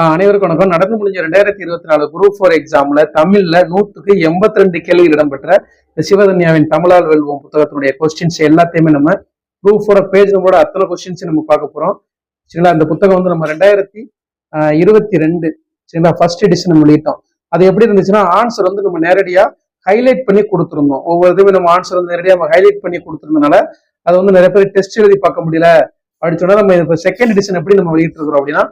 அனைவருக்கும் வணக்கம். நடந்து முடிஞ்ச ரெண்டாயிரத்தி இருபத்தி நாலு குரூப் ஃபோர் எக்ஸாம்ல தமிழ்ல நூத்துக்கு எண்பத்தி ரெண்டு கேள்விகள் இடம்பெற்ற இந்த சிவதன்யாவின் தமிழால் வெல்வோம் புத்தகத்தினுடைய கொஸ்டின்ஸ் எல்லாத்தையுமே நம்ம குரூப் ஃபோர பேஜ் நம்மளோட அத்தனை கொஸ்டின்ஸ் நம்ம பார்க்க போறோம். சரிங்களா? இந்த புத்தகம் வந்து நம்ம ரெண்டாயிரத்தி இருபத்தி ரெண்டு சரிங்களா? ஃபர்ஸ்ட் எடிஷன் வெளியிட்டோம். அது எப்படி இருந்துச்சுன்னா ஆன்சர் வந்து நம்ம நேரடியா ஹைலைட் பண்ணி கொடுத்துருந்தோம். ஒவ்வொரு இதுவுமே நம்ம ஆன்சர் வந்து நேரடியாக நம்ம ஹைலைட் பண்ணி கொடுத்துருந்தனால அது வந்து நிறைய பேர் டெஸ்ட் எழுதி பார்க்க முடியல. அப்படின்னு சொன்னா நம்ம இப்போ செகண்ட் எடிஷன் எப்படி நம்ம வெளியிட்டு அப்படின்னா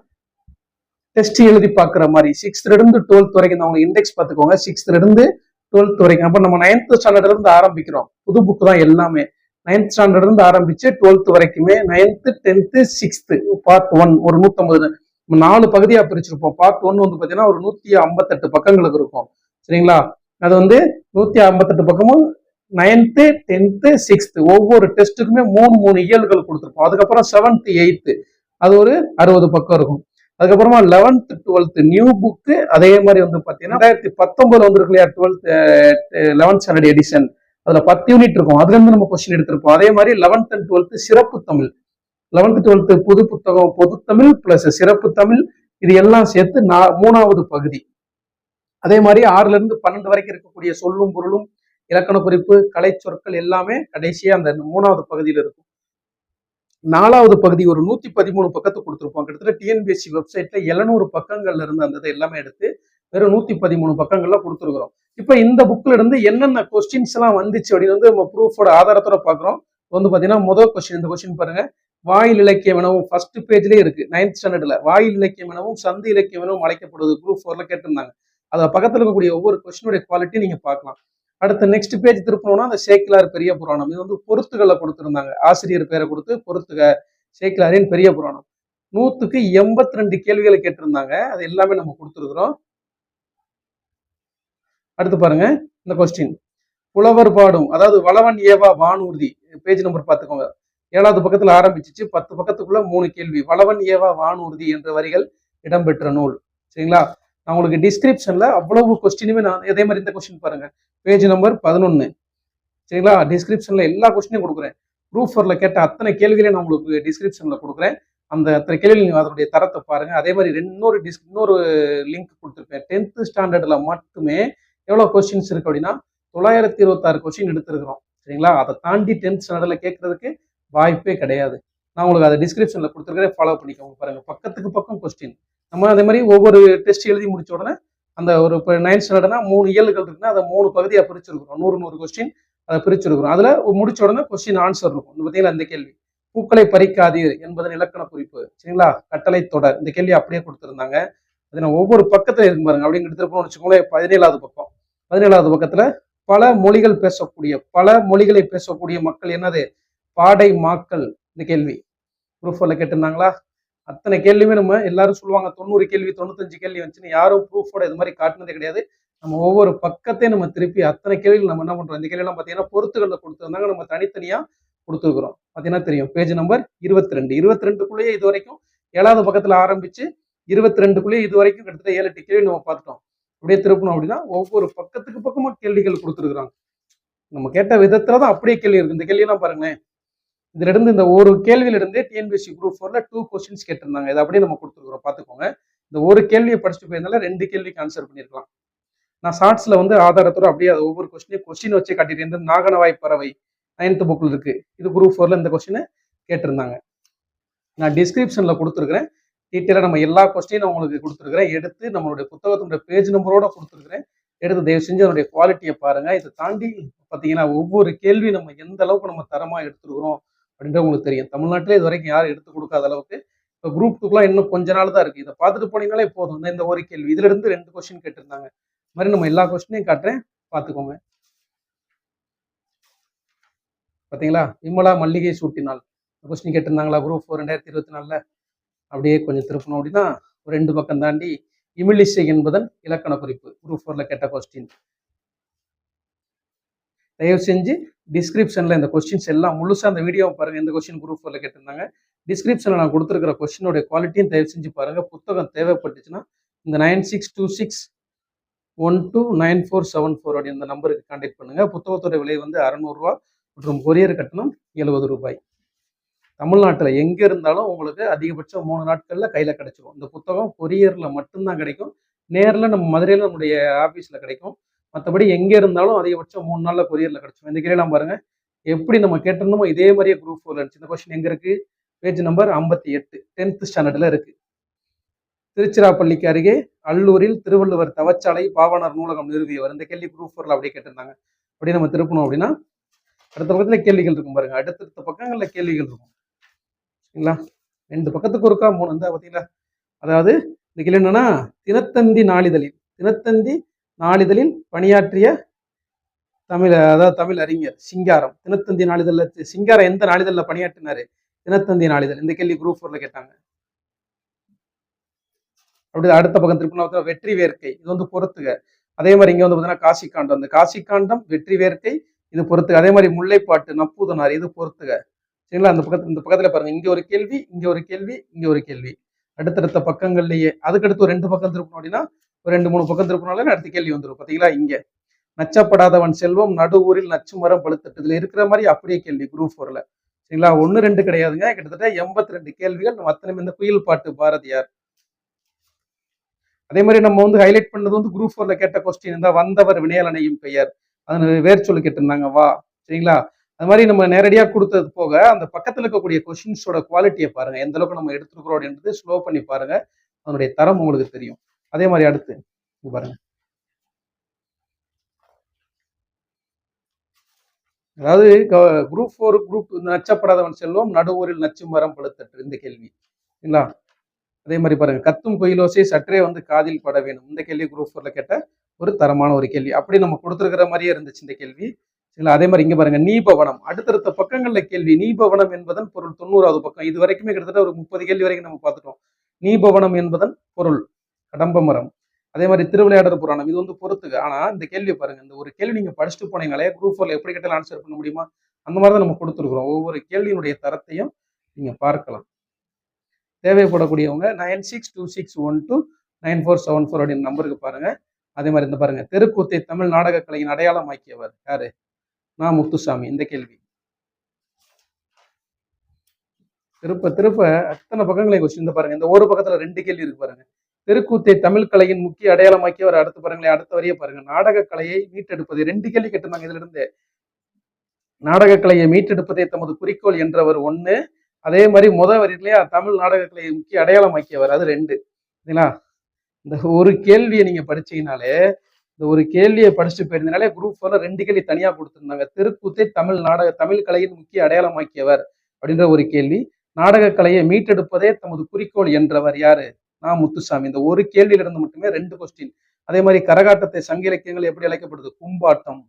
டெஸ்ட் எழுதி பார்க்குற மாதிரி. சிக்ஸ்த்ல இருந்து டுவெல்த் வரைக்கும் அவங்க இண்டெக்ஸ் பார்த்துக்கோங்க. சிக்ஸ்த்ல இருந்து டுவெல்த் வரைக்கும். அப்போ நம்ம நைன்த் ஸ்டாண்டர்ட்ல இருந்து ஆரம்பிக்கிறோம். புது புக்கு தான் எல்லாமே. நைன்த் ஸ்டாண்டர்ட்ல இருந்து ஆரம்பிச்சு டுவெல்த் வரைக்குமே ninth tenth sixth part one ஒரு நூற்றம்பது நம்ம நாலு பகுதியா பிரிச்சிருப்போம். பார்ட் ஒன் வந்து பார்த்தீங்கன்னா ஒரு நூத்தி ஐம்பத்தெட்டு பக்கங்களுக்கு இருக்கும். சரிங்களா? அது வந்து நூத்தி ஐம்பத்தெட்டு பக்கமும் நைன்த்து டென்த்து சிக்ஸ்த்து ஒவ்வொரு டெஸ்ட்டுக்குமே மூணு மூணு இயல்கள் கொடுத்துருப்போம். அதுக்கப்புறம் செவன்த் எயித்து அது ஒரு அறுபது பக்கம் இருக்கும். அதுக்கப்புறமா லெவன்த் டுவெல்த் நியூ புக்கு அதே மாதிரி வந்து பார்த்தீங்கன்னா ரெண்டாயிரத்தி பத்தொன்பதுல வந்துருக்கு இல்லையா டுவெல்த் லெவன்த் ஸ்டாண்டர்ட் எடிஷன் அதில் பத்து யூனிட் இருக்கும். அதுலேருந்து நம்ம கொஸ்டின் எடுத்திருப்போம். அதே மாதிரி லெவன்த் அண்ட் டுவெல்த் சிறப்பு தமிழ். லெவன்த் டுவெல்த்து புது புத்தகம் பொது தமிழ் பிளஸ் சிறப்பு தமிழ். இது எல்லாம் சேர்த்து நா- மூணாவது பகுதி. அதே மாதிரி ஆறுல இருந்து பன்னெண்டு வரைக்கும் இருக்கக்கூடிய சொல்லும் பொருளும் இலக்கண குறிப்பு கலை சொற்கள் எல்லாமே கடைசியாக அந்த மூணாவது பகுதியில் இருக்கும். நாலாவது பகுதி ஒரு நூத்தி பதிமூணு பக்கத்தை கொடுத்துருப்போம். கிட்டத்தட்ட டிஎன்பிஎஸ்சி வெப்சைட்ல எழுநூறு பக்கங்கள்ல இருந்து அந்த இதை எல்லாமே எடுத்து வெறும் நூத்தி பதிமூணு பக்கங்கள்ல கொடுத்துருக்குறோம். இப்போ இந்த புக்ல இருந்து என்னென்ன கொஸ்டின்ஸ் எல்லாம் வந்துச்சு அப்படின்னு வந்து நம்ம ப்ரூஃபோட ஆதாரத்தோட பாக்குறோம் வந்து பாத்தீங்கன்னா முதல் கொஸ்டின் இந்த கொஸ்டின் பாருங்க. வாயில் இலக்கியம் எனவும் ஃபர்ஸ்ட் பேஜ்லேயே இருக்கு. நைன்த் ஸ்டாண்டர்ட்ல வாயில் இலக்கியம் எனவும் சந்து இலக்கியம் எனவும் அழைக்கப்படுவது குரூப் ஃபோர்ல கேட்டிருந்தாங்க. அது பக்கத்துல இருக்கக்கூடிய ஒவ்வொரு கொஸ்டினுடைய குவாலிட்டி நீங்க பார்க்கலாம். அடுத்த நெக்ஸ்ட் பேஜ் திருப்பணும்னா அந்த சேக்கிலார் பெரிய புராணம். இது வந்து பொருத்துகளை கொடுத்துருந்தாங்க. ஆசிரியர் பேரை கொடுத்து பொருத்துக சேக்கிலாரின் பெரிய புராணம். நூத்துக்கு எண்பத்தி ரெண்டு கேள்விகளை கேட்டிருந்தாங்க. அது எல்லாமே நம்ம கொடுத்துருக்குறோம். அடுத்து பாருங்க இந்த கொஸ்டின் புலவர் பாடும் அதாவது வளவன் ஏவா வானூர்தி. பேஜ் நம்பர் பார்த்துக்கோங்க. ஏழாவது பக்கத்துல ஆரம்பிச்சிச்சு. பத்து பக்கத்துக்குள்ள மூணு கேள்வி. வளவன் ஏவா வானூர்தி என்ற வரிகள் இடம்பெற்ற நூல். சரிங்களா? நான் உங்களுக்கு டிஸ்கிரிப்ஷன்ல அவ்வளவு கொஸ்டினுமே நான் இதே மாதிரி இந்த கொஸ்டின் பாருங்க. பேஜ் நம்பர் பதினொன்னு. சரிங்களா? டிஸ்கிரிப்ஷன்ல எல்லா கொஸ்டினையும் கொடுக்குறேன். ப்ரூஃப் ஃபோர்ல கேட்ட அத்தனை கேள்விகளையும் நான் உங்களுக்கு டிஸ்கிரிப்ஷன்ல கொடுக்குறேன். அந்த அத்தனை கேள்வி நீங்க அதனுடைய தரத்தை பாருங்க. அதே மாதிரி இன்னொரு டிஸ் இன்னொரு லிங்க் கொடுத்துருப்பேன். டென்த் ஸ்டாண்டர்ட்ல மட்டுமே எவ்வளோ கொஸ்டின்ஸ் இருக்கு அப்படின்னா தொள்ளாயிரத்தி இருபத்தாறு கொஸ்டின் எடுத்திருக்கிறோம். சரிங்களா? அதை தாண்டி டென்த் ஸ்டாண்டர்ட்ல கேட்கறதுக்கு வாய்ப்பே கிடையாது. நான் உங்களுக்கு அதை டிஸ்கிரிப்ஷனில் கொடுத்துருக்கிறேன். ஃபாலோ பண்ணிக்கோங்க பாருங்க. பக்கத்துக்கு பக்கம் கொஸ்டின் நம்ம அதே மாதிரி ஒவ்வொரு டெஸ்ட் எழுதி முடிச்ச உடனே அந்த ஒரு இப்போ நைன்த் ஸ்டாண்டர்ட்னா மூணு இயல்கள் இருக்குன்னா அதை மூணு பகுதியாக பிரிச்சிருக்கிறோம். நூறு நூறு கொஸ்டின் அதை பிரிச்சிருக்கிறோம். அதில் முடிச்ச உடனே கொஸ்டின் ஆன்சர் இருக்கும். பார்த்தீங்கன்னா அந்த இந்த கேள்வி. பூக்களை பறிக்காதீர் என்பதன் இலக்கண குறிப்பு. சரிங்களா? கட்டளை தொடர். இந்த கேள்வி அப்படியே கொடுத்துருந்தாங்க. அது நான் ஒவ்வொரு பக்கத்தில் இருக்கு பாருங்க. அப்படின்னு எடுத்துருப்போம்னு வச்சுக்கோங்களேன். பதினேழாவது பக்கம். பதினேழாவது பக்கத்துல பல மொழிகள் பேசக்கூடிய பல மொழிகளை பேசக்கூடிய மக்கள் என்னது? பாடை மாக்கள். இந்த கேள்வி. ப்ரூஃப்ல கேட்டிருந்தாங்களா? அத்தனை கேள்வியுமே நம்ம எல்லாரும் சொல்லுவாங்க தொண்ணூறு கேள்வி தொண்ணூத்தஞ்சு கேள்வி வந்துச்சுன்னு யாரும் ப்ரூஃபோட இது மாதிரி காட்டினதே கிடையாது. நம்ம ஒவ்வொரு பக்கத்தையும் நம்ம திருப்பி அத்தனை கேள்விகள் நம்ம என்ன பண்றோம்? இந்த கேள்வியெல்லாம் பார்த்தீங்கன்னா பொறுத்துகளில் கொடுத்துருந்தாங்க. நம்ம தனித்தனியா கொடுத்துருக்குறோம். பார்த்தீங்கன்னா தெரியும். பேஜ் நம்பர் இருபத்தி ரெண்டு இருபத்தி ரெண்டுக்குள்ளேயே இது வரைக்கும் ஏழாவது பக்கத்துல ஆரம்பிச்சு இருபத்தி ரெண்டுக்குள்ளேயே இது வரைக்கும் கிட்டத்தட்ட ஏழு எட்டு கேள்வி நம்ம பார்த்துட்டோம். அப்படியே திருப்பணும் அப்படின்னா ஒவ்வொரு பக்கத்துக்கு பக்கமா கேள்விகள் கொடுத்துருக்குறாங்க. நம்ம கேட்ட விதத்துல தான் அப்படியே கேள்வி இருக்கு. இந்த கேள்வியெல்லாம் பாருங்களேன். இதிலிருந்து இந்த ஒரு கேள்வியிலிருந்தே டிஎன்பிஎஸ்சி குரூப் ஃபோரில் டூ கொஸ்டின்ஸ் கேட்டிருந்தாங்க. இதை அப்படியே நம்ம கொடுத்துருக்குறோம். பார்த்துக்கோங்க. இந்த ஒரு கேள்வியை படிச்சுட்டு போயிருந்தால ரெண்டு கேள்விக்கு ஆன்சர் பண்ணியிருக்கலாம். நான் ஷார்ட்ஸில் வந்து ஆதாரத்தோட அப்படியே அது ஒவ்வொரு கொஸ்டினையும் கொஸ்டின் வச்சு காட்டிட்டு இருந்தது நாகனவாய் பறவை நைன்த் புக்கில் இருக்கு. இது குரூப் ஃபோரில் இந்த கொஸ்டினை கேட்டிருந்தாங்க. நான் டிஸ்கிரிப்ஷனில் கொடுத்துருக்குறேன். டீட்டெயிலாக நம்ம எல்லா கொஸ்டினும் உங்களுக்கு கொடுத்துருக்குறேன். எடுத்து நம்மளுடைய புத்தகத்தினுடைய பேஜ் நம்பரோட கொடுத்துருக்குறேன். எடுத்து தயவு செஞ்சு அதனுடைய குவாலிட்டியை பாருங்கள் இதை தாண்டி பார்த்தீங்கன்னா ஒவ்வொரு கேள்வி நம்ம எந்த அளவுக்கு நம்ம தரமாக எடுத்துருக்குறோம் அப்படின்றது உங்களுக்கு தெரியும். தமிழ்நாட்டிலே இது வரைக்கும் யாரும் எடுத்து கொடுக்காத அளவுக்கு இப்போ குரூப் டூக்குலாம் இன்னும் கொஞ்ச நாள் தான் இருக்குது இதை பார்த்துட்டு போனீங்கனாலே போதும். இந்த- இந்த ஒரு கேள்வி. இதுலிருந்து ரெண்டு கொஸ்டின் கேட்டிருந்தாங்க. இது மாதிரி நம்ம எல்லா கொஸ்டினையும் காட்டுறேன். பார்த்துக்கோங்க. பார்த்தீங்களா விமலா மல்லிகை சூட்டினால். கொஸ்டின் கேட்டிருந்தாங்களா குரூப் ஃபோர் ரெண்டாயிரத்தி இருபத்தி நாலில்? அப்படியே கொஞ்சம் திருப்பணும் அப்படின்னா ஒரு ரெண்டு பக்கம் தாண்டி இமிலிசை என்பதன் இலக்கண குறிப்பு. குரூப் ஃபோரில் கேட்ட கொஸ்டின் தயவு செஞ்சு டிஸ்கிரிப்ஷனில் இந்த கொஸ்டின்ஸ் எல்லாம் முழுசாக அந்த வீடியோவை பாருங்கள் இந்த கொஸ்டின் குரூப் ஃபோரில் கேட்டிருந்தாங்க. டிஸ்கிரிப்ஷனில் நான் கொடுத்துருக்கிற கொஸ்டினுடைய குவாலிட்டியும் தயவு செஞ்சு பாருங்கள் புத்தகம் தேவைப்பட்டுச்சுன்னா இந்த nine six two six one two nine four seven four அப்படி இந்த நம்பருக்கு கான்டாக்ட் பண்ணுங்கள் புத்தகத்தோட விலை வந்து அறநூறுரூவா மற்றும் கொரியர் கட்டணம் எழுபது ரூபாய். தமிழ்நாட்டில் எங்கே இருந்தாலும் உங்களுக்கு அதிகபட்சம் மூணு நாட்களில் கையில் கிடைச்சிரும். இந்த புத்தகம் கொரியரில் மட்டும்தான் கிடைக்கும். நேரில் நம்ம மதுரையில் நம்முடைய ஆஃபீஸில் கிடைக்கும். மற்றபடி எங்கே இருந்தாலும் அதிகபட்சம் மூணு நாளில் கொரியரில் கிடச்சிடும் இந்த கேள்விலாம் பாருங்க. எப்படி நம்ம கேட்டிருந்தோமோ இதே மாதிரியே குரூப் ஃபோர்ல இருந்துச்சு. இந்த கொஸ்டின் எங்கே இருக்கு? பேஜ் நம்பர் ஐம்பத்தி எட்டு. டென்த் ஸ்டாண்டர்டில் இருக்கு. திருச்சிராப்பள்ளிக்கு அருகே அல்லூரில் திருவள்ளுவர் தவச்சாலை பாவனர் நூலகம் நிறுவியவர். இந்த கேள்வி குரூப் ஃபோரில் அப்படியே கேட்டிருந்தாங்க. அப்படி நம்ம திருப்பணும் அப்படின்னா அடுத்த பக்கத்தில் கேள்விகள் இருக்கும் பாருங்க. அடுத்தடுத்த பக்கங்களில் கேள்விகள் இருக்கும். சரிங்களா? ரெண்டு பக்கத்துக்கு ஒருக்கா மூணு. வந்து பார்த்தீங்களா அதாவது இந்த கேள்வி என்னன்னா தினத்தந்தி நாளிதழில். தினத்தந்தி நாளிதழில் பணியாற்றிய தமிழ் அதாவது தமிழ் அறிஞர் சிங்காரம். தினத்தந்தி நாளிதழில் சிங்காரம் எந்த நாளிதழில் பணியாற்றினாரு? தினத்தந்தி நாளிதழ். இந்த கேள்வி குரூப் ஃபோர்ல கேட்டாங்க. அப்படி அடுத்த பக்கம் திருப்பணத்தில் வெற்றி வேர்க்கை. இது வந்து பொறுத்துக. அதே மாதிரி இங்கே வந்து பார்த்தீங்கன்னா காசிக்காண்டம். இந்த காசிக்காண்டம் வெற்றி வேர்க்கை இது பொறுத்துக. அதே மாதிரி முல்லைப்பாட்டு நப்பூதனார் இது பொறுத்துக. சரிங்களா? அந்த பக்கத்து இந்த பக்கத்தில் பாருங்க. இங்கே ஒரு கேள்வி இங்கே ஒரு கேள்வி இங்கே ஒரு கேள்வி. அடுத்தடுத்த பக்கங்கள்லேயே அதுக்கடுத்து ஒரு ரெண்டு பக்கம் திருப்பணும் அப்படின்னா ஒரு ரெண்டு மூணு பக்கம் திருப்பினாலே அடுத்த கேள்வி வந்துடும் பார்த்தீங்களா? இங்கே. நச்சப்படாதவன் செல்வம் நடுவூரில் நச்சு மரம் பழுத்தட்டு. இதுல இருக்கிற மாதிரி அப்படியே கேள்வி குரூப் ஃபோர்ல சரிங்களா? ஒன்னு ரெண்டு கிடையாதுங்க. கிட்டத்தட்ட எண்பத்தி ரெண்டு கேள்விகள். நம்ம அத்தனை இந்த குயில் பாட்டு பாரதியார் அதே மாதிரி நம்ம வந்து ஹைலைட் பண்ணது வந்து குரூப் ஃபோர்ல கேட்ட கொஸ்டின் இருந்தால் வந்தவர் வினையலனையும் பெயர். அது வேர் சொல்லு கேட்டிருந்தாங்க வா. சரிங்களா? அது மாதிரி நம்ம நேரடியாக கொடுத்தது போக அந்த பக்கத்தில் இருக்கக்கூடிய கொஸ்டின்ஸோட குவாலிட்டியை பாருங்க. எந்த அளவுக்கு நம்ம எடுத்துருக்கிறோம் அப்படின்றது ஸ்லோ பண்ணி பாருங்க. அதனுடைய தரம் உங்களுக்கு தெரியும். அதே மாதிரி அடுத்து பாருங்க. அதாவது குரூப் ஃபோர் குரூப் நச்சப்படாதவன் செல்வம் நடுவூரில் நச்சு மரம் பழுத்தற்று இந்த கேள்வி. சரிங்களா அதே மாதிரி பாருங்க கத்தும் குயிலோசை சற்றே வந்து காதில் பட வேணும். இந்த கேள்வி குரூப் ஃபோர்ல கேட்ட ஒரு தரமான ஒரு கேள்வி. அப்படி நம்ம கொடுத்துருக்கிற மாதிரியே இருந்துச்சு இந்த கேள்வி. சரிங்களா? அதே மாதிரி இங்க பாருங்க நீபவனம். அடுத்தடுத்த பக்கங்கள்ல கேள்வி நீபவனம் என்பதன் பொருள் தொண்ணூறாவது பக்கம். இது வரைக்குமே கிட்டத்தட்ட ஒரு முப்பது கேள்வி வரைக்கும் நம்ம பார்த்துட்டோம். நீபவனம் என்பதன் பொருள். கடம்ப மரம் அதே மாதிரி திருவிளையாடல் புராணம். இது வந்து பொறுத்துக்கு ஆனா இந்த கேள்வி பாருங்க. இந்த ஒரு கேள்வி நீங்க படிச்சுட்டு போனீங்களே குரூப் ஃபோர்ல எப்படி கேட்டாலும் ஆன்சர் பண்ண முடியுமா? அந்த மாதிரி தான் நம்ம கொடுத்துருக்குறோம். ஒவ்வொரு கேள்வியினுடைய தரத்தையும் நீங்க பார்க்கலாம். தேவைப்படக்கூடியவங்க nine six two six one two nine four seven four அப்படின்னு நம்பருக்கு பாருங்க. அதே மாதிரி இந்த பாருங்க. தெருக்கூத்தை தமிழ் நாடக கலையின் அடையாளமாக்கியவர் யாரு? நான் முத்துசாமி. இந்த கேள்வி. திருப்ப திருப்ப அத்தனை பக்கங்களை கொஸ்டின் இந்த பாருங்க. இந்த ஒரு பக்கத்துல ரெண்டு கேள்வி இருக்கு பாருங்க. தெருக்கூத்தை தமிழ் கலையின் முக்கிய அடையாளமாக்கியவர் அடுத்து பாருங்களேன் அடுத்த வரைய பாருங்க. நாடக கலையை மீட்டெடுப்பது ரெண்டு கேள்வி கேட்டிருந்தாங்க இதுல இருந்து நாடக கலையை மீட்டெடுப்பதே தமது குறிக்கோள் என்றவர் ஒண்ணு. அதே மாதிரி முத வரியிலேயே தமிழ் நாடக கலையை முக்கிய அடையாளமாக்கியவர் அது ரெண்டு. சரிங்களா? இந்த ஒரு கேள்வியை நீங்க படிச்சீங்கனாலே இந்த ஒரு கேள்வியை படிச்சுட்டு போயிருந்தனாலே குரூப் ஃபோர்ல ரெண்டு கேள்வி தனியா கொடுத்துருந்தாங்க. தெருக்கூத்தை தமிழ் நாடக தமிழ் கலையின் முக்கிய அடையாளமாக்கியவர் அப்படின்ற ஒரு கேள்வி. நாடக கலையை மீட்டெடுப்பதே தமது குறிக்கோள் என்றவர் யாரு? நான் முத்துசாமி இந்த ஒரு கேள்வியில இருந்து மட்டுமே ரெண்டு கொஸ்டின் அதே மாதிரி கரகாட்டத்தை சங்க இலக்கியங்கள் எப்படி அழைக்கப்படுது? கும்பாட்டம்.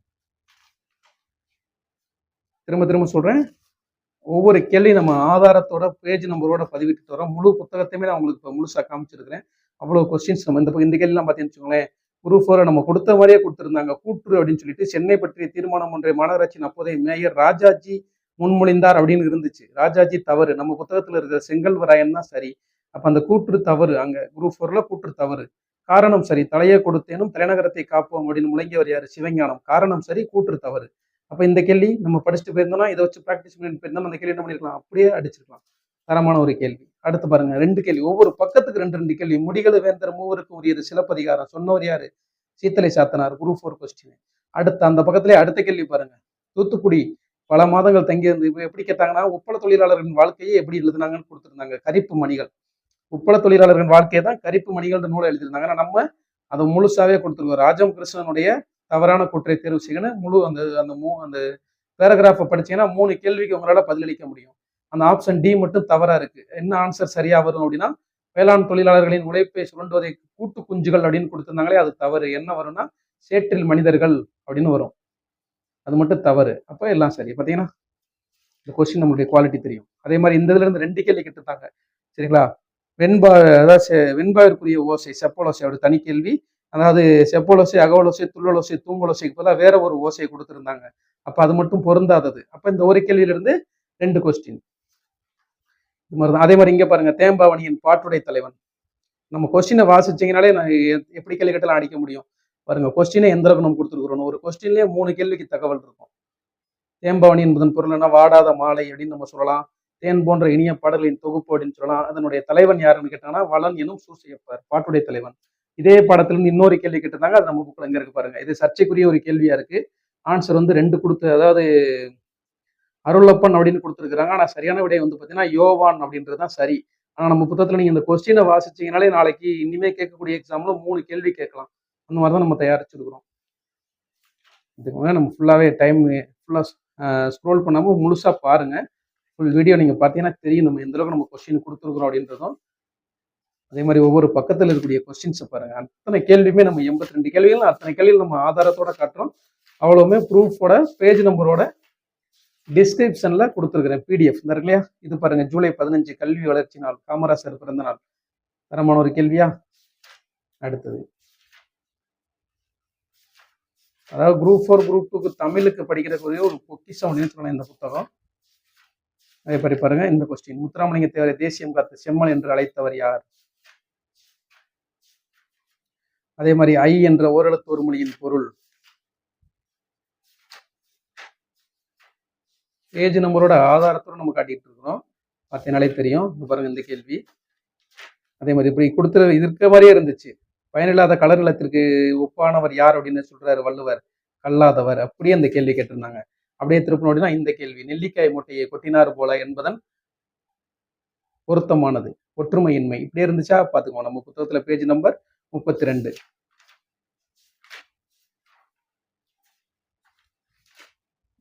திரும்ப திரும்ப சொல்றேன். ஒவ்வொரு கேள்வியும் நம்ம ஆதாரத்தோட பேஜ் நம்பரோட பதிவிட்டு வரோம் முழு புத்தகத்தையுமே நான் உங்களுக்கு இப்போ முழுசா காமிச்சிருக்கிறேன். அவ்வளவு கொஸ்டின்ஸ் நம்ம இந்த இந்த கேள்விலாம் பார்த்தீங்கன்னு வச்சுக்கோங்களேன். குரூப் ஃபோரை நம்ம கொடுத்த மாதிரியே கொடுத்துருந்தாங்க. கூற்று அப்படின்னு சொல்லிட்டு சென்னை பற்றிய தீர்மானம் ஒன்றை மாநகராட்சியின் அப்போதைய மேயர் ராஜாஜி முன்மொழிந்தார் அப்படின்னு இருந்துச்சு. ராஜாஜி தவறு. நம்ம புத்தகத்தில் இருக்கிற செங்கல்வராயன் தான் சரி. அப்ப அந்த கூற்று தவறு அங்க குரூப் ஃபோர்ல கூற்று தவறு. காரணம் சரி தலையை கொடுத்தேனும் தலைநகரத்தை காப்போம் அப்படின்னு முழங்கியவர் யாரு? சிவஞானம். காரணம் சரி கூற்று தவறு. அப்ப இந்த கேள்வி நம்ம படிச்சுட்டு போயிருந்தோம்னா இதை வச்சு ப்ராக்டிஸ் பண்ணிட்டு போயிருந்தோம் அந்த கேள்வி என்ன பண்ணிருக்கலாம்? அப்படியே அடிச்சிருக்கலாம். தரமான ஒரு கேள்வி. அடுத்து பாருங்க ரெண்டு கேள்வி. ஒவ்வொரு பக்கத்துக்கு ரெண்டு ரெண்டு கேள்வி. முடிகள் வேந்தர் மூவருக்கு உரியது சிலப்பதிகாரம். சொன்னவர் யாரு? Seethalai Sathanar group four question அடுத்து அந்த பக்கத்திலே அடுத்த கேள்வி பாருங்க. தூத்துக்குடி பல மாதங்கள் தங்கியிருந்து இப்போ எப்படி கேட்டாங்கன்னா உப்பள தொழிலாளர்களின் வாழ்க்கையை எப்படி எழுதுனாங்கன்னு கொடுத்துருந்தாங்க. கரிப்பு மணிகள். உப்பள தொழிலாளர்கள் வாழ்க்கையை தான் கரிப்பு மணிகள் நூலை எழுதியிருந்தாங்க. நம்ம அதை முழுசாவே கொடுத்துருக்கோம். ராஜம் கிருஷ்ணனுடைய தவறான குற்றை தேர்வு செய்யணும் முழு அந்த அந்த மூ அந்த பேராகிராஃபை படிச்சீங்கன்னா மூணு கேள்விக்கு உங்களால் பதிலளிக்க முடியும். அந்த ஆப்ஷன் டி மட்டும் தவறா இருக்கு. என்ன ஆன்சர் சரியா வரும் அப்படின்னா வேளாண் தொழிலாளர்களின் உழைப்பை சுரண்டுவதை கூட்டு குஞ்சுகள் அப்படின்னு கொடுத்திருந்தாங்களே அது தவறு. என்ன வரும்னா சேற்றில் மனிதர்கள் அப்படின்னு வரும். அது மட்டும் தவறு. அப்போ எல்லாம் சரி. பார்த்தீங்கன்னா இந்த கொஸ்டின் நம்மளுடைய குவாலிட்டி தெரியும். அதே மாதிரி இந்த இதுல இருந்து ரெண்டு கேள்வி கேட்டுருந்தாங்க. சரிங்களா? வெண்பா அதாவது செ- வெண்பாவிற்குரிய ஓசை செப்போலோசை தனி கேள்வி. அதாவது செப்போலோசை அகவலோசை துள்ளலோசை தூங்கலோசைக்கு பதிலாக வேற ஒரு ஓசையை கொடுத்துருந்தாங்க. அப்ப அது மட்டும் பொருந்தாதது. அப்போ இந்த ஒரு கேள்வியில இருந்து ரெண்டு கொஸ்டின் இது மாதிரி தான். அதே மாதிரி இங்க பாருங்க தேம்பாவணியின் பாட்டுடை தலைவன். நம்ம கொஸ்டினை வாசிச்சிங்கனாலே நான் எ- எப்படி கேள்வி கேட்டலாம் அடிக்க முடியும். பாருங்க கொஸ்டினே எந்த அளவுக்கு நம்ம கொடுத்துருக்குறோம். ஒரு கொஸ்டின்லேயே மூணு கேள்விக்கு தகவல் இருக்கும். தேம்பாவணி என்பதன் பொருள் என்ன? வாடாத மாலை அப்படின்னு நம்ம சொல்லலாம். தேன் போன்ற இனிய பாடல்களின் தொகுப்பு அப்படின்னு சொல்லலாம். அதனுடைய தலைவன் யாருன்னு கேட்டாங்கன்னா வளன் எனும் சூசையப்பார் பாட்டுடைய தலைவன். இதே பாடத்திலிருந்து இன்னொரு கேள்வி கேட்டிருந்தாங்க. அது நம்ம புக்கில் இங்கே இருக்கு பாருங்க. இது சர்ச்சைக்குரிய ஒரு கேள்வியா இருக்கு. ஆன்சர் வந்து ரெண்டு கொடுத்து அதாவது அருளப்பன் அப்படின்னு கொடுத்துருக்குறாங்க. ஆனால் சரியான விடை வந்து பார்த்தீங்கன்னா யோவான் அப்படின்றது தான் சரி. ஆனால் நம்ம புத்தகத்தில் நீங்கள் இந்த கொஸ்டினை வாசிச்சிங்கனாலே நாளைக்கு இனிமே கேட்கக்கூடிய எக்ஸாமில் மூணு கேள்வி கேட்கலாம். அந்த மாதிரி தான் நம்ம தயாரிச்சிருக்கிறோம். இதுக்கு நம்ம ஃபுல்லாகவே டைம் ஃபுல்லாக ஸ்க்ரோல் பண்ணாமல் முழுசாக பாருங்கள் ஃபுல் வீடியோ நீங்கள் பார்த்தீங்கன்னா தெரியும். நம்ம எந்தளவுக்கு நம்ம கொஸ்டின் கொடுத்துருக்குறோம் அப்படின்றதும். அதே மாதிரி ஒவ்வொரு பக்கத்தில் இருக்கக்கூடிய கொஸ்டின்ஸை பாருங்கள் அத்தனை கேள்வியுமே நம்ம எண்பத்தி ரெண்டு கேள்விகள் அத்தனை கேள்விகள் நம்ம ஆதாரத்தோட காட்டுறோம். அவ்வளவுமே ப்ரூஃபோட பேஜ் நம்பரோட டிஸ்கிரிப்ஷனில் கொடுத்துருக்குறேன் பிடிஎஃப் இந்த இல்லையா? இது பாருங்கள் ஜூலை பதினஞ்சு கல்வி வளர்ச்சி நாள் காமராசர் பிறந்த நாள். தரமான ஒரு கேள்வியா? அடுத்தது. அதாவது குரூப் ஃபோர் குரூப் டூக்கு தமிழுக்கு படிக்கிறக்கூடிய ஒரு பொக்கிஷம் அப்படின்னு சொன்னேன் இந்த புத்தகம். அதே மாதிரி பாருங்க. இந்த கொஸ்டின் முத்துராமலிங்க தேவரை தேசியம் காத்த செம்மல் என்று அழைத்தவர் யார்? அதே மாதிரி ஐ என்ற ஓரளத்து ஒரு மொழியின் பொருள். பேஜ் நம்பரோட ஆதாரத்தோட நம்ம காட்டிட்டு இருக்கிறோம். பார்த்தீங்கனாலே தெரியும். இந்த பாருங்க இந்த கேள்வி. அதே மாதிரி இப்படி கொடுத்துற இது மாதிரியே இருந்துச்சு. பயனில்லாத கலர் நிலத்திற்கு ஒப்பானவர் யார் அப்படின்னு சொல்றாரு வள்ளுவர். கல்லாதவர். அப்படியே அந்த கேள்வி கேட்டிருந்தாங்க. அப்படியே திருப்பணும் இந்த கேள்வி. நெல்லிக்காய் மூட்டையை கொட்டினார் போல என்பதன் பொருத்தமானது. ஒற்றுமையின்மை. இப்படியே இருந்துச்சா? பார்த்துக்கோங்க நம்ம புத்தகத்துல பேஜ் நம்பர் முப்பத்தி ரெண்டு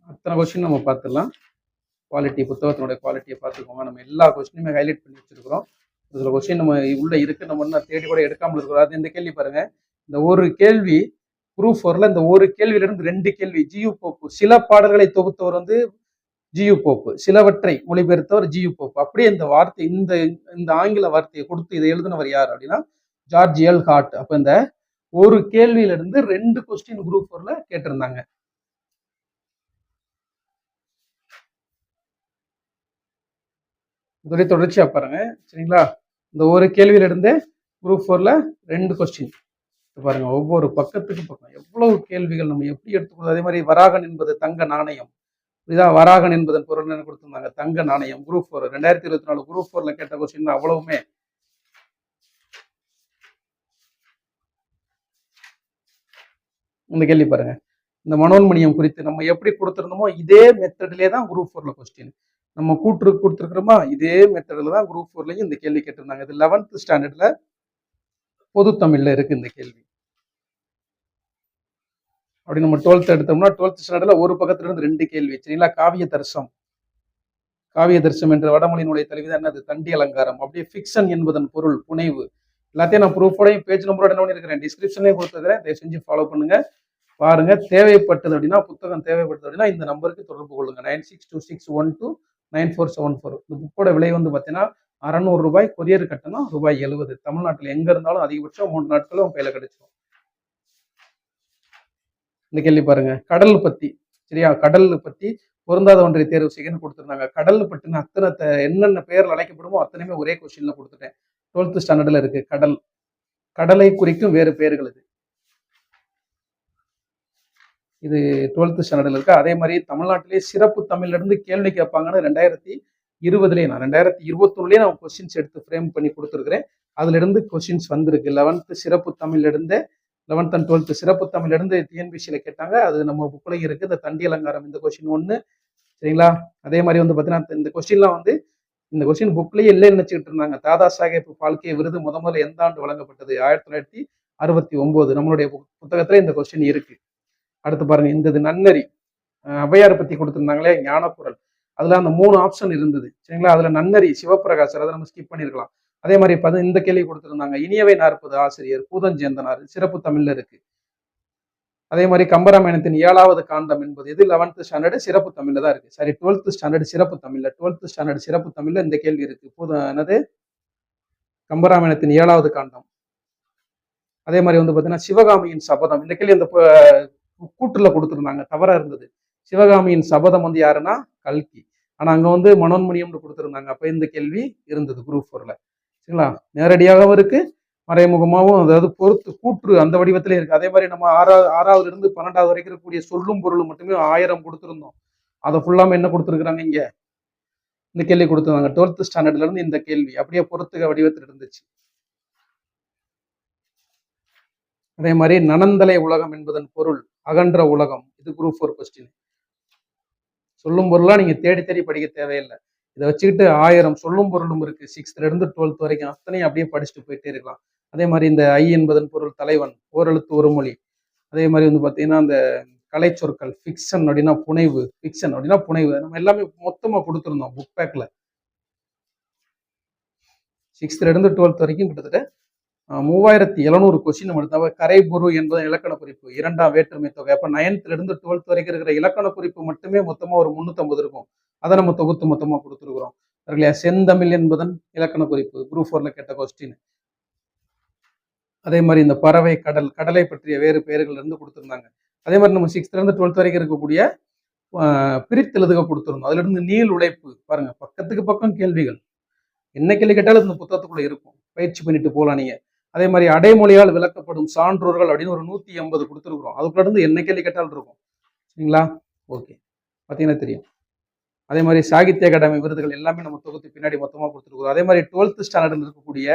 அத்தனை கொஸ்டின் நம்ம பார்த்துடலாம். குவாலிட்டி புத்தகத்தினுடைய குவாலிட்டியை பார்த்துக்கோங்க. நம்ம எல்லா கொஸ்டினுமே ஹைலைட் பண்ணி வச்சிருக்கிறோம். ஒரு சில கொஸ்டின் நம்ம உள்ள இருக்கு நம்ம இன்னும் தேடி கூட எடுக்காமல் இருக்கிறோம். அது இந்த கேள்வி பாருங்க. இந்த ஒரு கேள்வி ப்ரூஃப் ஃபோர்ல இந்த ஒரு கேள்வியில இருந்து ரெண்டு கேள்வி. ஜியு போப்பு சில பாடல்களை தொகுத்தவர் வந்து ஜியு போப்பு சிலவற்றை மொழிபெயர்த்தவர் ஜியு போப்பு அப்படியே இந்த வார்த்தை இந்த இந்த ஆங்கில வார்த்தையை கொடுத்து இதை எழுதினவர் யார் அப்படின்னா ஜார்ஜ் எல் ஹார்ட். அப்ப இந்த ஒரு கேள்வியில இருந்து ரெண்டு கொஸ்டின் குரூப் ஃபோர்ல கேட்டிருந்தாங்க. இதோட தொடர்ச்சியா பாருங்க. சரிங்களா? இந்த ஒரு கேள்வியிலிருந்து குரூப் ஃபோர்ல ரெண்டு கொஸ்டின் பாருங்க ஒவ்வொரு பக்கத்துக்கு பக்கம் எவ்வளவு கேள்விகள் நம்ம எப்படி எடுத்துக்கணும் அதே மாதிரி வராகன் என்பது தங்க நாணயம். இதான் வராகன் என்பதன் பொருள் என்ன கொடுத்துருந்தாங்க. தங்க நாணயம் குரூப் ஃபோர் ரெண்டாயிரத்தி இருபத்தி நாலு குரூப் ஃபோர்ல கேட்ட கொஸ்டின் அவ்வளவுமே. இந்த கேள்வி பாருங்க. இந்த மனோன்மணியம் குறித்து நம்ம எப்படி கொடுத்துருந்தோமோ இதே மெத்தட்லேயே தான் குரூப் ஃபோர்ல கொஸ்டின் நம்ம கூற்று கொடுத்துருக்குறோமா? இதே மெத்தடில் தான் குரூப் ஃபோர்லையும் இந்த கேள்வி கேட்டிருந்தாங்க. இது லெவன்த் ஸ்டாண்டர்டில் பொது இருக்குது இந்த கேள்வி. அப்படி நம்ம டுவெல்த் எடுத்தோம்னா டுவெல்த் ஸ்டாண்டர்ட்ல ஒரு பக்கத்துல இருந்து ரெண்டு கேள்வி. சரிங்களா? காவிய தர்சம் காவிய தர்சம் என்ற வடமொழியினுடைய தெளிவுதான் என்னது? தண்டி அலங்காரம். அப்படியே ஃபிக்ஷன் என்பதன் பொருள் புனைவு. எல்லாத்தையும் நான் ப்ரூஃபோடையும் பேஜ் நம்பரோட என்ன இருக்கிறேன் டிஸ்கிரிப்ஷன்லேயும் கொடுத்துருக்கிறேன். தயவு செஞ்சு ஃபாலோ பண்ணுங்க. பாருங்க. தேவைப்பட்டது அப்படின்னா புத்தகம் தேவைப்பட்டது அப்படின்னா இந்த நம்பருக்கு தொடர்பு கொள்ளுங்க. Nine six two six one two nine four seven four. இந்த புக்கோட விலை வந்து பார்த்தீங்கன்னா அறநூறு ரூபாய் கொரியர் கட்டணம் ரூபாய் எழுபது. தமிழ்நாட்டில் எங்கே இருந்தாலும் அதிகபட்சம் மூணு நாட்களும் உங்க கையில கிடைச்சிடும் இந்த கேள்வி பாருங்க. கடல் பத்தி சரியா? கடல் பத்தி பொருந்தாத ஒன்றை தேர்வு செய்யன்னு கொடுத்துருந்தாங்க. கடல் பற்றின அத்தனை என்னென்ன பெயர் அழைக்கப்படுமோ அத்தனையுமே ஒரே கொஸ்டின்ல கொடுத்துட்டேன். டுவெல்த் ஸ்டாண்டர்ட்ல இருக்கு கடல். கடலை குறிக்கும் வேறு பெயர்கள் இது. இது டுவெல்த் ஸ்டாண்டர்ட்ல இருக்கு. அதே மாதிரி தமிழ்நாட்டிலே சிறப்பு தமிழ்ல இருந்து கேள்வி கேட்பாங்கன்னு ரெண்டாயிரத்தி இருபதுலேயே நான் ரெண்டாயிரத்தி இருபத்தொன்னுலேயே நான் கொஸ்டின்ஸ் எடுத்து ஃப்ரேம் பண்ணி கொடுத்துருக்கிறேன். அதுல இருந்து கொஸ்டின்ஸ் வந்திருக்கு. லெவன்த்து சிறப்பு தமிழ்ல இருந்தே லெவன்த் அண்ட் டுவெல்த் சிறப்பு தமிழ்லேருந்து டிஎன்பிசியில் டிஎன்பிசியில கேட்டாங்க. அது நம்ம புக்கில் இருக்குது இந்த தண்டி அலங்காரம் இந்த கொஸ்டின் ஒன்று சரிங்களா? அதே மாதிரி வந்து பார்த்தீங்கன்னா இந்த கொஸ்டின்லாம் வந்து இந்த கொஸ்டின் புக்லேயே இல்லைன்னு நினச்சிக்கிட்டு இருந்தாங்க. தாதா சாஹேப் பால்கே விருது முத முதல்ல எந்த ஆண்டு வழங்கப்பட்டது? ஆயிரத்தி தொள்ளாயிரத்தி அறுபத்தி ஒம்பது நம்மளுடைய புத்தகத்தில் இந்த கொஸ்டின் இருக்கு. அடுத்து பாருங்க. இந்த இது நன்னறி. அஹ் பற்றி கொடுத்துருந்தாங்களே ஞானக்குரல். அதில் அந்த மூணு ஆப்ஷன் இருந்தது. சரிங்களா? அதில் நன்னறி சிவபிரகாசர் அதை நம்ம ஸ்கிப் பண்ணியிருக்கலாம் அதே மாதிரி பதி இந்த கேள்வி கொடுத்துருந்தாங்க. இனியவை நாற்பது ஆசிரியர் பூதஞ்சேந்தனார் சிறப்பு தமிழ்ல இருக்கு. அதே மாதிரி கம்பராமாயணத்தின் ஏழாவது காண்டம் என்பது இது லெவன்த் ஸ்டாண்டர்டு சிறப்பு தமிழ்ல தான் இருக்கு. சரி டுவெல்த் ஸ்டாண்டர்டு சிறப்பு தமிழ்ல டுவெல்த் ஸ்டாண்டர்டு சிறப்பு தமிழ்ல இந்த கேள்வி இருக்கு. பூத என்னது? கம்பராமாயணத்தின் ஏழாவது காண்டம். அதே மாதிரி வந்து பார்த்தீங்கன்னா சிவகாமியின் சபதம். இந்த கேள்வி அந்த ப- கூட்டுல கொடுத்துருந்தாங்க. தவறா இருந்தது. சிவகாமியின் சபதம் வந்து யாருன்னா? கல்கி. ஆனா அங்க வந்து மனோன்மணியம்னு கொடுத்துருந்தாங்க. அப்ப இந்த கேள்வி இருந்தது குரூப் ஃபோர்ல சரிங்களா? நேரடியாகவும் இருக்கு மறைமுகமாகவும் அதாவது பொறுத்து கூற்று அந்த வடிவத்திலே இருக்கு. அதே மாதிரி நம்ம ஆறாவது ஆறாவதுல இருந்து பன்னெண்டாவது வரைக்கும் இருக்கக்கூடிய சொல்லும் பொருளும் மட்டுமே ஆயிரம் கொடுத்துருந்தோம். அதை ஃபுல்லாம என்ன கொடுத்துருக்குறாங்க இங்க? இந்த கேள்வி கொடுத்துருந்தாங்க. டுவெல்த் ஸ்டாண்டர்ட்ல இருந்து இந்த கேள்வி. அப்படியே பொறுத்துக வடிவத்தில் இருந்துச்சு. அதே மாதிரி நனந்தலை உலகம் என்பதன் பொருள் அகன்ற உலகம். இது குரூப் ஃபோர் கொஸ்டின் சொல்லும் பொருளா நீங்க தேடி தேடி படிக்க தேவையில்லை. இதை வச்சுக்கிட்டு ஆயிரம் சொல்லும் பொருளும் இருக்கு. சிக்ஸ்த்ல இருந்து டுவெல்த் வரைக்கும் அத்தனையும் அப்படியே படிச்சுட்டு போயிட்டே இருக்கலாம். அதே மாதிரி இந்த ஐ என்பதன் பொருள் தலைவன் ஓரெழுத்து ஒரு மொழி. அதே மாதிரி வந்து பார்த்தீங்கன்னா அந்த கலை சொற்கள் ஃபிக்ஷன் அப்படின்னா புனைவு ஃபிக்ஷன் அப்படின்னா புனைவு. நம்ம எல்லாமே மொத்தமாக கொடுத்துருந்தோம் புக் பேக்கில் சிக்ஸ்த்ல இருந்து டுவெல்த் வரைக்கும் கிட்டத்தட்ட மூவாயிரத்தி எழுநூறு கொஸ்டின் நம்ம கரைபுரு என்பது இலக்கண குறிப்பு இரண்டாம் வேற்றுமை தொகை. அப்போ நைன்த்ல இருந்து டுவெல்த் வரைக்கும் இருக்கிற இலக்கண குறிப்பு மட்டுமே மொத்தமாக ஒரு முந்நூற்றம்பது இருக்கும். அதை நம்ம தொகுத்து மொத்தமாக கொடுத்துருக்குறோம். இல்லையா செந்தமிழ் என்பதன் இலக்கண குறிப்பு குரூப் ஃபோரில் கேட்ட கொஸ்டின் அதே மாதிரி இந்த பறவை கடல் கடலை பற்றிய வேறு பெயர்கள் இருந்து கொடுத்துருந்தாங்க. அதே மாதிரி நம்ம சிக்ஸ்த்லேருந்து டுவெல்த் வரைக்கும் இருக்கக்கூடிய பிரித்தெழுதுக கொடுத்துருந்தோம். அதுலேருந்து நீள் உழைப்பு பாருங்கள் பக்கத்துக்கு பக்கம் கேள்விகள். என்ன கேள்வி கேட்டாலும் இந்த புத்தகத்துக்குள்ளே இருக்கும். பயிற்சி பண்ணிட்டு போகலாம் நீங்க. அதே மாதிரி அடைமொழியால் விளக்கப்படும் சான்றோர்கள் அப்படின்னு ஒரு நூற்றி எண்பது கொடுத்துருக்குறோம். அதுக்குள்ள இருந்து என்ன கேள்வி கேட்டாலும் இருக்கும். சரிங்களா? ஓகே. பார்த்தீங்கன்னா தெரியும். அதே மாதிரி சாகித்ய அகாடமி விருதுகள் எல்லாமே நம்ம தொகுத்து பின்னாடி மொத்தமாக கொடுத்துருக்கோம் அதே மாதிரி டுவெல்த் ஸ்டாண்டர்டில் இருக்கக்கூடிய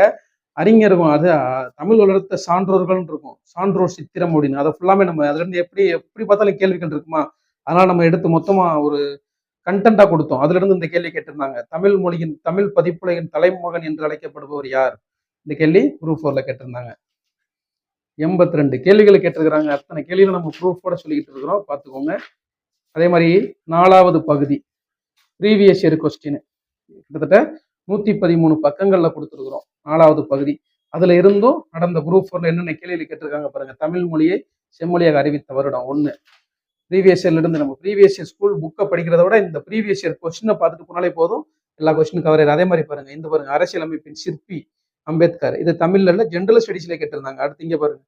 அறிஞர்கள் அது தமிழ் வளர்த்த சான்றோர்கள்னு இருக்கும். சான்றோர் சித்திரம் அப்படின்னு. அதை ஃபுல்லாமே நம்ம அதுலேருந்து எப்படி எப்படி பார்த்தாலும் கேள்விகள் இருக்குமா? அதனால் நம்ம எடுத்து மொத்தமாக ஒரு கண்டென்ட்டாக கொடுத்தோம். அதுலேருந்து இந்த கேள்வி கேட்டிருந்தாங்க. தமிழ் மொழியின் தமிழ் பதிப்புலகின் தலைமகன் என்று அழைக்கப்படுபவர் யார்? இந்த கேள்வி குரூப் ஃபோரில் கேட்டிருந்தாங்க. எண்பத்தி ரெண்டு கேள்விகளை கேட்டிருக்கிறாங்க. அத்தனை கேள்விகளை நம்ம ப்ரூஃபோட சொல்லிக்கிட்டு இருக்கிறோம். பார்த்துக்கோங்க. அதே மாதிரி நாலாவது பகுதி. ப்ரீவியஸ் இயர் கொஸ்டின் கிட்டத்தட்ட நூத்தி பதிமூணு பக்கங்கள்ல கொடுத்துருக்குறோம். நாலாவது பகுதி. அதுல இருந்தும் நடந்த குரூப் ஃபோர்ல என்னென்ன கேள்வி கேட்டிருக்காங்க பாருங்க. தமிழ் மொழியை செம்மொழியாக அறிவித்த வருடம் ஒண்ணு. ப்ரீவியஸ் இயர்ல இருந்து நம்ம ப்ரீவியஸ் இயர் ஸ்கூல் புக்கை படிக்கிறத விட இந்த ப்ரீவியஸ் இயர் கொஸ்டினை பார்த்துட்டு போனாலே போதும். எல்லா கொஸ்டினும் கவர் அதே மாதிரி பாருங்க. இந்த பாருங்க. அரசியலமைப்பின் சிற்பி அம்பேத்கர். இது தமிழ்ல இல்ல ஜென்ரல் ஸ்டடீஸ்ல கேட்டிருந்தாங்க. அடுத்து இங்க பாருங்க.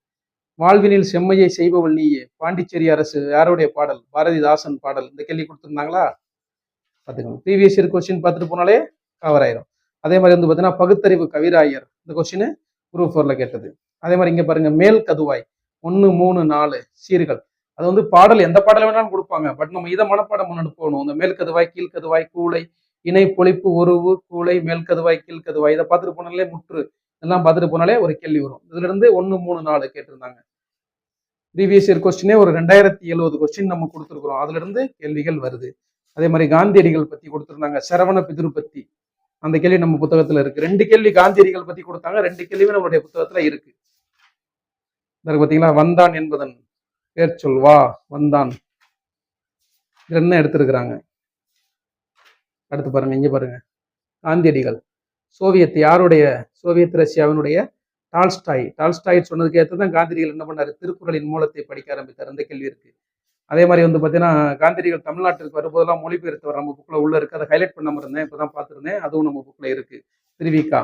வாழ்வினில் செம்மையை செய்பவள் நீயே. பாண்டிச்சேரி அரசு யாருடைய பாடல்? பாரதிதாசன் பாடல். இந்த கேள்வி கொடுத்திருந்தாங்களா? பார்த்துக்கணும். ப்ரீவியஸ் இயர் கொஸ்டின் பார்த்துட்டு போனாலே கவர் ஆயிரும். அதே மாதிரி வந்து பார்த்தீங்கன்னா பகுத்தறிவு கவிராயர். இந்த கொஸ்டின் குரூப் ஃபோரில் கேட்டது. அதே மாதிரி இங்கே பாருங்க மேல் கதுவாய். ஒன்று மூணு நாலு சீர்கள். அது வந்து பாடல் எந்த பாடல் வேணாலும் கொடுப்பாங்க. பட் நம்ம இதை மனப்பாடம் பண்ணி போகணும். இந்த மேல் கதுவாய் கீழ் கதுவாய் கூளை இணை பொழிப்பு உருவு கூளை மேல் கதுவாய் கீழ் கதுவாய். இதை பார்த்துட்டு போனாலே முற்று. இதெல்லாம் பார்த்துட்டு போனாலே ஒரு கேள்வி வரும். இதுல இருந்து ஒன்று மூணு நாலு கேட்டிருந்தாங்க. ப்ரீவியஸ் இயர் கொஸ்டினே ஒரு ரெண்டாயிரத்தி எழுபது கொஸ்டின் நம்ம கொடுத்துருக்குறோம். அதுல இருந்து கேள்விகள் வருது. அதே மாதிரி காந்தியடிகள் பத்தி கொடுத்துருந்தாங்க சரவண பிதுரு பத்தி. அந்த கேள்வி நம்ம புத்தகத்துல இருக்கு. ரெண்டு கேள்வி காந்தியடிகள் பத்தி கொடுத்தாங்க ரெண்டு கேள்வியும் நம்மளுடைய புத்தகத்துல இருக்கு. இந்த பாத்தீங்களா? வந்தான் என்பதன் பேர் சொல்வா வந்தான். என்ன எடுத்திருக்கிறாங்க? அடுத்து பாருங்க இங்க பாருங்க. காந்தியடிகள். சோவியத் யாருடைய? சோவியத் ரஷ்யாவினுடைய டால்ஸ்டாய். டால்ஸ்டாய் சொன்னதுக்கு ஏற்ற தான் காந்தியடிகள் என்ன பண்ணாரு? திருக்குறளின் மூலத்தை படிக்க ஆரம்பித்தார். அந்த கேள்வி இருக்கு. அதே மாதிரி வந்து பார்த்தீங்கன்னா காந்தியடிகள் தமிழ்நாட்டிற்கு வரும்போதெல்லாம் மொழிபெயர்த்தவர் நம்ம புக்கில் உள்ளே இருக்குது அதை ஹைலைட் பண்ணாமல் இருந்தேன். இப்பதான் பார்த்துருந்தேன். அதுவும் நம்ம புக்கில் இருக்குது திருவிக்கா.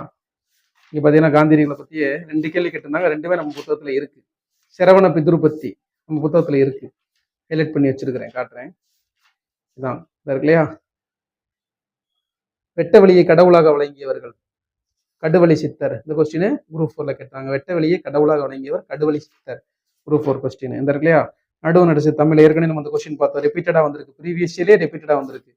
இங்கே பார்த்தீங்கன்னா காந்தியடிகளை பற்றியே ரெண்டு கேள்வி கேட்டிருந்தாங்க. ரெண்டுமே நம்ம புத்தகத்தில் இருக்குது சிரவண பித்ருபத்தி நம்ம புத்தகத்தில் இருக்குது ஹைலைட் பண்ணி வச்சிருக்கிறேன். காட்டுறேன். இதான். இதா இருக்கு இல்லையா? வெட்ட வெளியை கடவுளாக வழங்கியவர்கள் கடுவழி சித்தர். இந்த கொஸ்டின் குரூப் ஃபோரில் கேட்டாங்க. வெட்ட வெளியை கடவுளாக வழங்கியவர் கடுவழி சித்தர். குரூப் ஃபோர் கொஸ்டின் இந்த இருக்கு இல்லையா? நடுவு நடிச்சு தமிழ் ஏற்கனவே நம்ம அந்த கொஸ்டின் பார்த்தோம் ரிப்பீட்டடா வந்திருக்கு. ப்ரீவியஸ் இயர்லேயே ரிப்பீட்டடா வந்திருக்கு.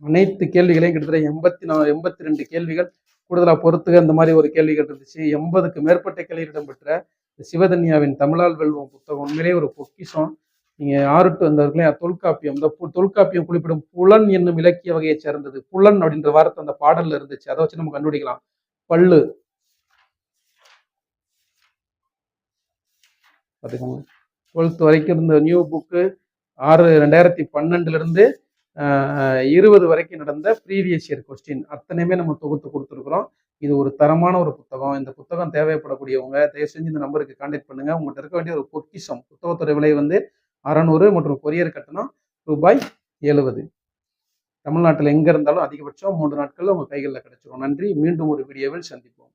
அனைத்து கேள்விகளையும் கிட்டத்தட்ட எண்பத்தி நாலு எண்பத்தி ரெண்டு கேள்விகள் கூடுதலாக பொறுத்துக இந்த மாதிரி ஒரு கேள்விகள் இருந்துச்சு. எண்பதுக்கு மேற்பட்ட கேள்வி இடம்பெற்ற இந்த சிவதன்யாவின் தமிழால் வெல்வம் புத்தகம் உண்மையிலேயே ஒரு பொக்கிஷம். நீங்க ஆறு டு அந்த தொல்காப்பியம் இந்த பு- தொல்காப்பியம் குறிப்பிடும் புலன் என்னும் இலக்கிய வகையை சேர்ந்தது. புலன் அப்படின்ற வார்த்தை அந்த பாடல்ல இருந்துச்சு. அதை வச்சு நம்ம கண்டுபிடிக்கலாம். பல்லு. பார்த்துக்கோங்க டுவெல்த் வரைக்கும் இருந்த நியூ புக்கு ஆறு ரெண்டாயிரத்தி பன்னெண்டுலேருந்து இருபது வரைக்கும் நடந்த ப்ரீவியஸ் இயர் கொஸ்டின் அத்தனையுமே நம்ம தொகுத்து கொடுத்துருக்குறோம். இது ஒரு தரமான ஒரு புத்தகம். இந்த புத்தகம் தேவைப்படக்கூடியவங்க தயவு செஞ்சு இந்த நம்பருக்கு கான்டாக்ட் பண்ணுங்க. உங்கள்கிட்ட இருக்க வேண்டிய ஒரு பொக்கிஷம் புத்தகத்தோட விலை வந்து அறநூறு மற்றும் கொரியர் கட்டணம் ரூபாய் எழுபது தமிழ்நாட்டில் எங்கே இருந்தாலும் அதிகபட்சம் மூன்று நாட்களில் உங்கள் கைகளில் கிடைச்சிரும். நன்றி. மீண்டும் ஒரு வீடியோவில் சந்திப்போம்.